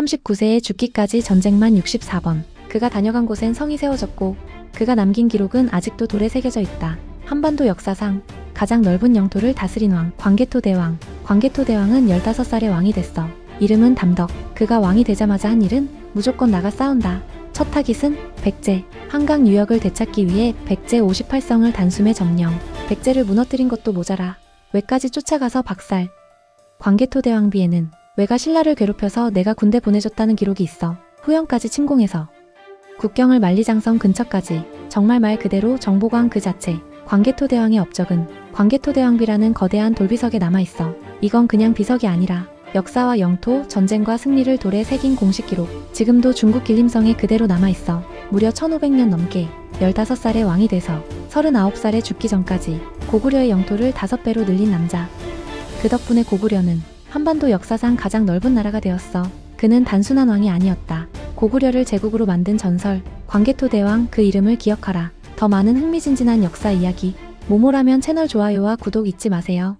39세에 죽기까지 전쟁만 64번. 그가 다녀간 곳엔 성이 세워졌고 그가 남긴 기록은 아직도 돌에 새겨져 있다. 한반도 역사상 가장 넓은 영토를 다스린 왕 광개토 대왕. 광개토 대왕은 15살에 왕이 됐어. 이름은 담덕. 그가 왕이 되자마자 한 일은 무조건 나가 싸운다. 첫 타깃은 백제. 한강 유역을 되찾기 위해 백제 58성을 단숨에 점령. 백제를 무너뜨린 것도 모자라 외까지 쫓아가서 박살. 광개토 대왕비에는 외가 신라를 괴롭혀서 내가 군대 보내줬다는 기록이 있어. 후영까지 침공해서 국경을 만리장성 근처까지 정말 말 그대로 정보광 그 자체. 광개토 대왕의 업적은 광개토 대왕비라는 거대한 돌비석에 남아있어. 이건 그냥 비석이 아니라 역사와 영토, 전쟁과 승리를 돌에 새긴 공식 기록. 지금도 중국 길림성에 그대로 남아있어. 무려 1500년 넘게 15살에 왕이 돼서 39살에 죽기 전까지 고구려의 영토를 5배로 늘린 남자. 그 덕분에 고구려는 한반도 역사상 가장 넓은 나라가 되었어. 그는 단순한 왕이 아니었다. 고구려를 제국으로 만든 전설, 광개토 대왕 그 이름을 기억하라. 더 많은 흥미진진한 역사 이야기, 모모라면 채널 좋아요와 구독 잊지 마세요.